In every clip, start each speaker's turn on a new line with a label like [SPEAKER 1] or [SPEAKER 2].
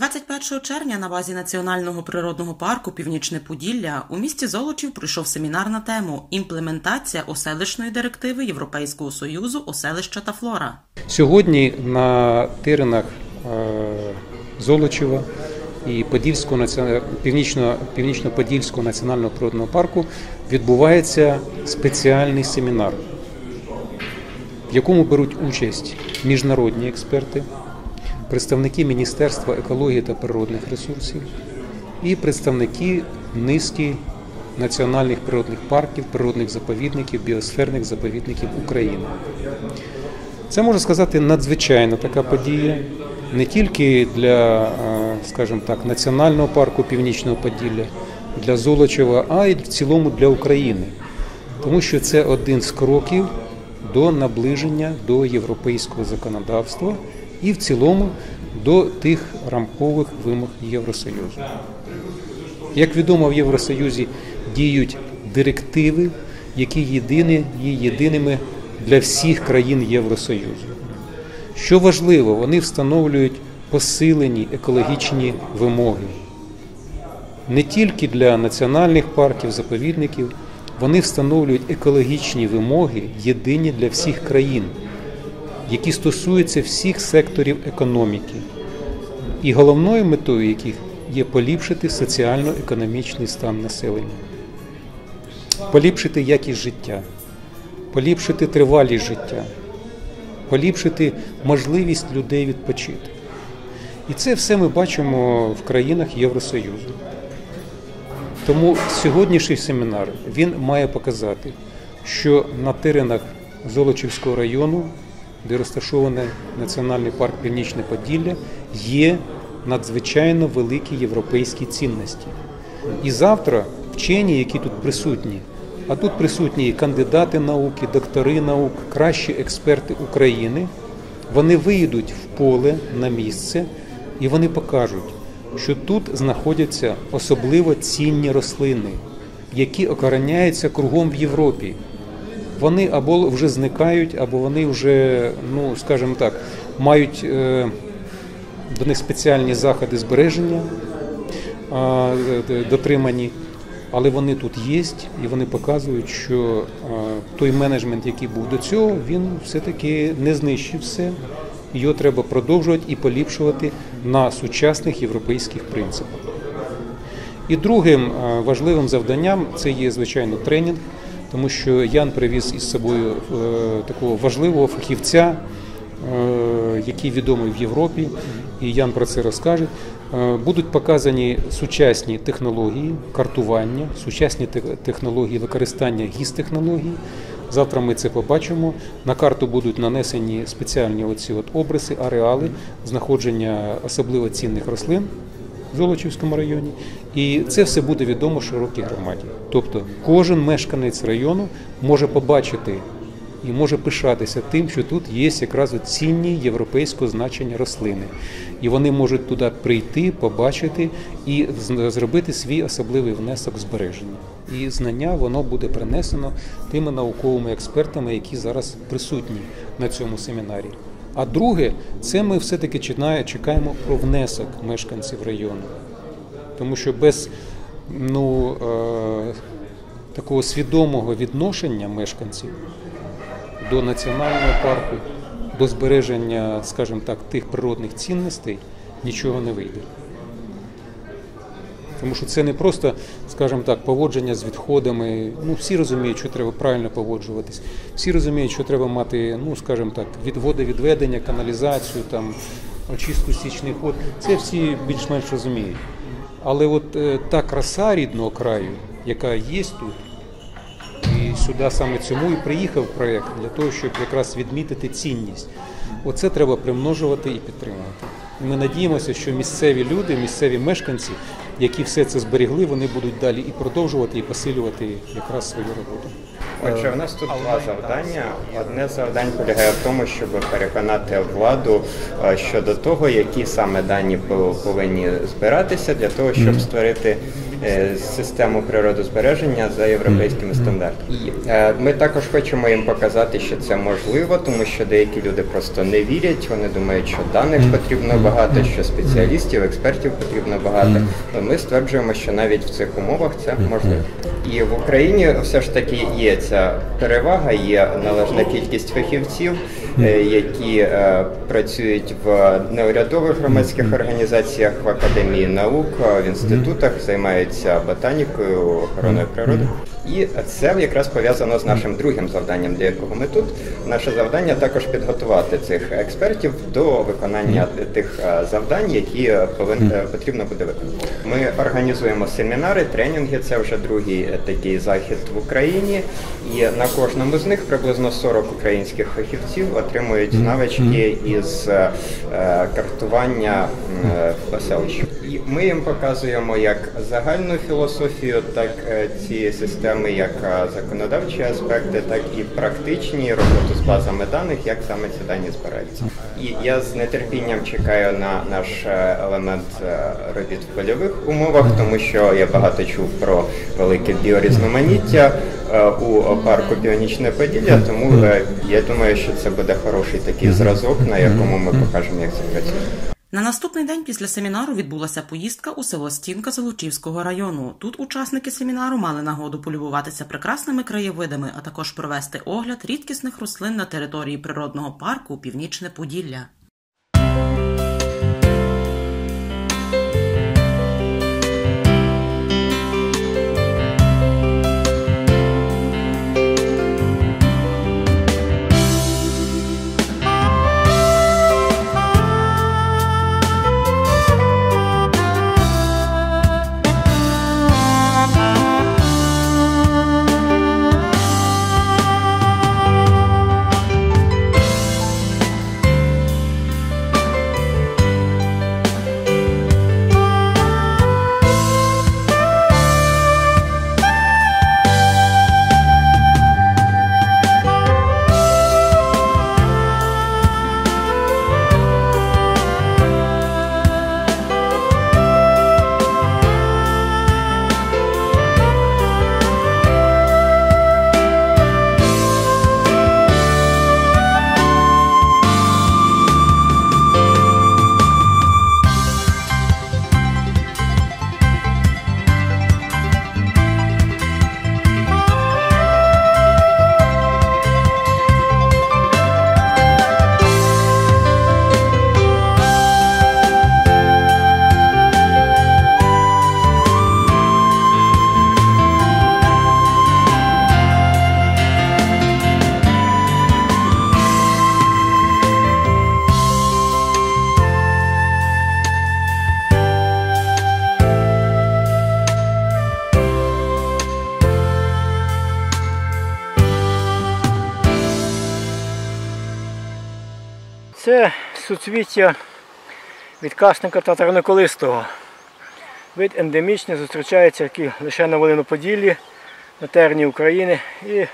[SPEAKER 1] 21 червня на базі Національного природного парку Північне Поділля у місті Золочів пройшов семінар на тему Імплементація оселищної директиви Європейського союзу оселища та флора.
[SPEAKER 2] Сьогодні на теренах е, Золочева і Подільського північно, північно-подільського національного природного парку відбувається спеціальний семінар, в якому беруть участь міжнародні експерти, представники Міністерства екології та природних ресурсів і представники низки національних природних парків, природних заповідників, біосферних заповідників України. Це можна сказати надзвичайна така подія не тільки для, е, скажімо так, національного парку Північного Поділля, для Золочева, а й в цілому для України, тому що це один з кроків до наближення до європейського законодавства і в цілому до тих рамкових вимог Євросоюзу. Як відомо, в Євросоюзі діють директиви, які єдині, є єдиними для всіх країн Євросоюзу. Що важливо, вони встановлюють посилені екологічні вимоги не тільки для національних парків, заповідників, вони встановлюють екологічні вимоги єдині для всіх країн, які стосуються всіх секторів економіки, і головною метою яких є поліпшити соціально-економічний стан населення, поліпшити якість життя, поліпшити тривалість життя, поліпшити можливість людей відпочити. І це все ми бачимо в країнах Євросоюзу. Тому сьогоднішній семінар він має показати, що на теренах Золочівського району, де розташований Національний парк Північне Поділля, є надзвичайно великі європейські цінності. І завтра вчені, які тут присутні, а тут присутні і кандидати науки, доктори наук, кращі експерти України, вони вийдуть в поле на місце і вони покажуть, що тут знаходяться особливо цінні рослини, які окороняються кругом в Європі. Вони або вже зникають, або вони вже, ну скажімо так, мають е, до них спеціальні заходи збереження е, дотримані, але вони тут є, і вони показують, що той менеджмент, який був до цього, він все-таки не знищив все. Його треба продовжувати і поліпшувати на сучасних європейських принципах. І другим важливим завданням це є, звичайно, тренінг, тому що Ян привіз із собою е, такого важливого фахівця, е, який відомий в Європі, і Ян про це розкаже. Е, Будуть показані сучасні технології картування, сучасні технології використання гіс-технологій. Завтра ми це побачимо. На карту будуть нанесені спеціальні оці от обриси, ареали знаходження особливо цінних рослин в Золочівському районі. І це все буде відомо широкій громаді. Тобто кожен мешканець району може побачити і може пишатися тим, що тут є якраз цінні європейського значення рослини. І вони можуть туди прийти, побачити і зробити свій особливий внесок в збереження. І знання воно буде принесено тими науковими експертами, які зараз присутні на цьому семінарі. А друге, це ми все-таки чекаємо про внесок мешканців району. Тому що без ну, е, такого свідомого відношення мешканців до національного парку, до збереження, скажімо так, тих природних цінностей нічого не вийде. Тому що це не просто, скажімо так, поводження з відходами. Ну, всі розуміють, що треба правильно поводжуватись. Всі розуміють, що треба мати, ну, скажімо так, від водовідведення, каналізацію, там, очистку стічних вод. Це всі більш-менш розуміють. Але от е, та краса рідного краю, яка є тут, і сюди саме цьому і приїхав проєкт для того, щоб якраз відмітити цінність. Оце треба примножувати і підтримувати. Ми надіємося, що місцеві люди, місцеві мешканці, які все це зберігли, вони будуть далі і продовжувати, і посилювати якраз свою роботу.
[SPEAKER 3] Отже, у нас тут два завдання. Одне завдання полягає в тому, щоб переконати владу е, щодо того, які саме дані пов- повинні збиратися для того, щоб створити е, систему природозбереження за європейськими стандартами. Е, ми також хочемо їм показати, що це можливо, тому що деякі люди просто не вірять. Вони думають, що даних потрібно багато, що спеціалістів, експертів потрібно багато. Ми стверджуємо, що навіть в цих умовах це можливо. І в Україні все ж таки є ця перевага, є належна кількість фахівців, е, які е, працюють в неурядових громадських організаціях, в академії наук, в інститутах, займаються ботанікою, охороною природи. І це якраз пов'язано з нашим другим завданням, для якого ми тут. Наше завдання також підготувати цих експертів до виконання тих е, завдань, які е, повин... е, потрібно буде виконати. Ми організуємо семінари, тренінги. Це вже другий такий захід в Україні. І на кожному з них приблизно 40 українських фахівців отримують навички із картування поселищ. І ми їм показуємо як загальну філософію, так цієї системи, як е, законодавчі аспекти, так і практичні роботу з базами даних, як саме ці дані збираються. І я з нетерпінням чекаю на наш е, елемент е, робіт в польових умовах, тому що я багато чув про велике біорізноманіття у парку Північне Поділля, тому я думаю, що це буде хороший такий зразок, на якому ми покажемо, як це працює.
[SPEAKER 1] На наступний день після семінару відбулася поїздка у село Стінка Золочівського району. Тут учасники семінару мали нагоду полюбуватися прекрасними краєвидами, а також провести огляд рідкісних рослин на території природного парку Північне Поділля.
[SPEAKER 4] Це суцвіття відкасника татарноколистого. Вид ендемічний, зустрічається лише на Волиноподіллі, на терні України і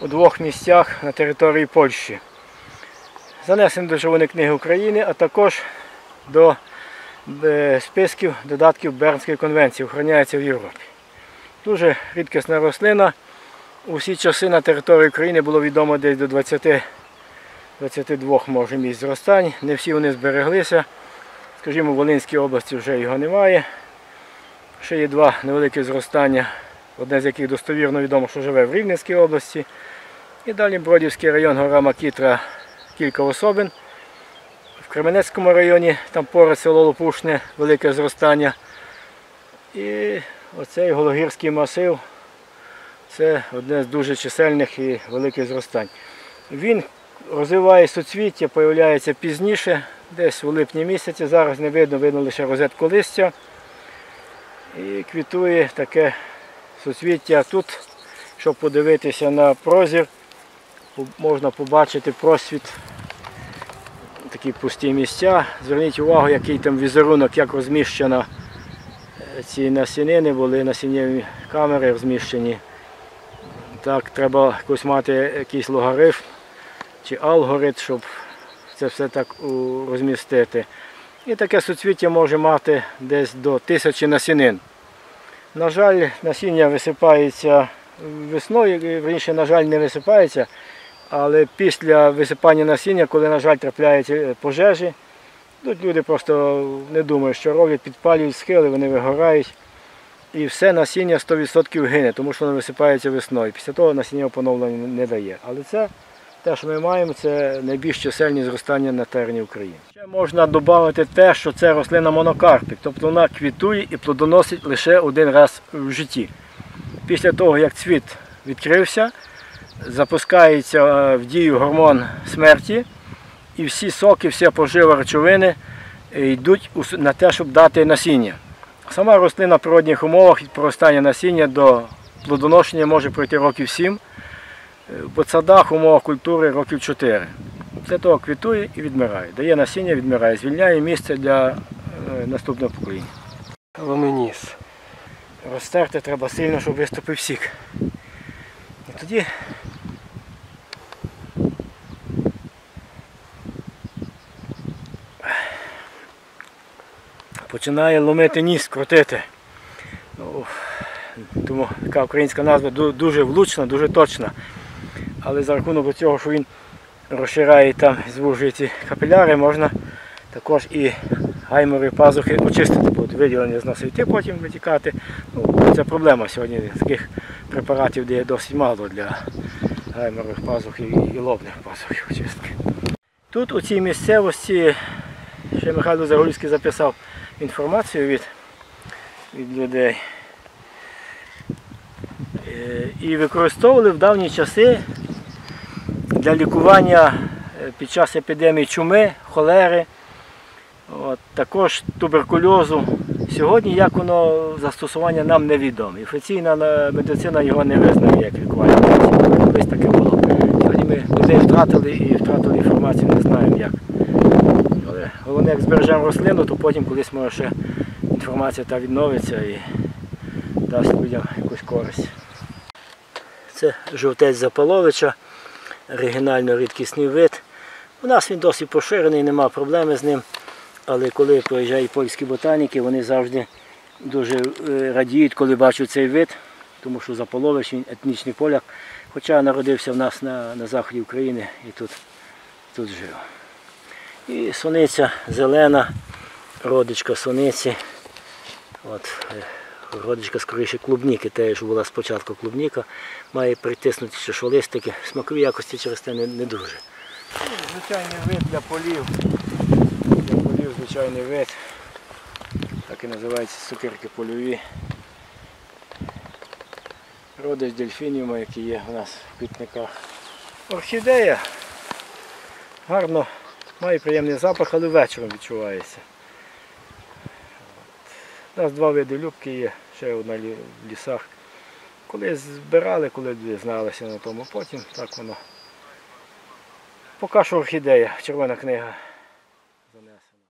[SPEAKER 4] у двох місцях на території Польщі. Занесений до Червоної книги України, а також до е, списків додатків Бернської конвенції, охороняється в Європі. Дуже рідкісна рослина. У всі часи на території України було відомо десь до 20 22 може місць зростань. Не всі вони збереглися. Скажімо, в Волинській області вже його немає. Ще є два невеликі зростання, одне з яких достовірно відомо, що живе в Рівненській області. І далі Бродівський район, гора Макітра, кілька особин. В Кременецькому районі, там поряд село Лопушне, велике зростання. І оцей Гологірський масив це одне з дуже чисельних і великих зростань. Він розвиває суцвіття, появляється пізніше, десь у липні місяці. Зараз не видно, видно лише розетку листя. І квітує таке суцвіття. Тут, щоб подивитися на прозір, можна побачити просвіт, такі пусті місця. Зверніть увагу, який там візерунок, як розміщено е, ці насінини, були насіннєві камери розміщені. Так, треба якось мати якийсь логарифм чи алгоритм, щоб це все так розмістити. І таке суцвіття може мати десь до тисячі насінин. На жаль, насіння висипається весною, раніше, на жаль, не висипається, але після висипання насіння, коли, на жаль, трапляються е, пожежі, тут люди просто не думають, що роблять, підпалюють схили, вони вигорають. І все насіння 100% гине, тому що воно висипається весною. Після того насіння поновлення не дає. Але це те, що ми маємо, це найбільш чисельні зростання на терені України. Ще можна додати те, що це рослина монокарпік, тобто вона квітує і плодоносить лише один раз в житті. Після того, як цвіт відкрився, запускається е, в дію гормон смерті, і всі соки, вся пожива речовини йдуть на те, щоб дати насіння. Сама рослина в природних умовах від проростання насіння до плодоношення може пройти років 7, в садах умовах культури років 4. Після того квітує і відмирає. Дає насіння, відмирає, звільняє місце для е, наступного покоління. Ломеніс. Розтерти треба сильно, щоб виступив сік. І тоді починає ломити ніс, крутити. Ну, тому така українська назва дуже влучна, дуже точна. Але за рахунок цього, що він розширяє там, звужує ці капіляри, можна також і гаймори пазухи очистити, будуть виділення з носа йти, потім витікати. Ну, це проблема сьогодні. Таких препаратів де досить мало для гайморових пазух і, лобних пазух очистки. Тут у цій місцевості ще Михайло Загорський записав інформацію від, від людей. Е, І використовували в давні часи для лікування е, під час епідемії чуми, холери, от, також туберкульозу. Сьогодні як воно застосування нам невідоме. Офіційна е, медицина його не визнає як лікування. Колись таке було. Сьогодні ми людей втратили і втратили інформацію, не знаємо як. Але головне, як збережемо рослину, то потім колись може ще інформація та відновиться і дасть людям якусь користь. Це жовтець Запаловича, оригінально рідкісний вид. У нас він досить поширений, нема проблеми з ним. Але коли приїжджають польські ботаніки, вони завжди дуже е, радіють, коли бачать цей вид, тому що Заполович він етнічний поляк, хоча народився в нас на, на заході України і тут, тут жив. І сониця зелена, родичка сониці. От, родичка скоріше клубніки, те, що була спочатку клубніка, має притиснуті ще шолистики. Смакові якості через те не, не дуже. Звичайний вид для полів. Для полів звичайний вид. Так і називаються цукерки польові. Родич дельфініума, який є у нас в квітниках. Орхідея гарно, має приємний запах, але вечором відчувається. У нас два види любки є, ще одна в лісах. Коли збирали, коли зналися на тому, потім так воно. Поки що орхідея, червона книга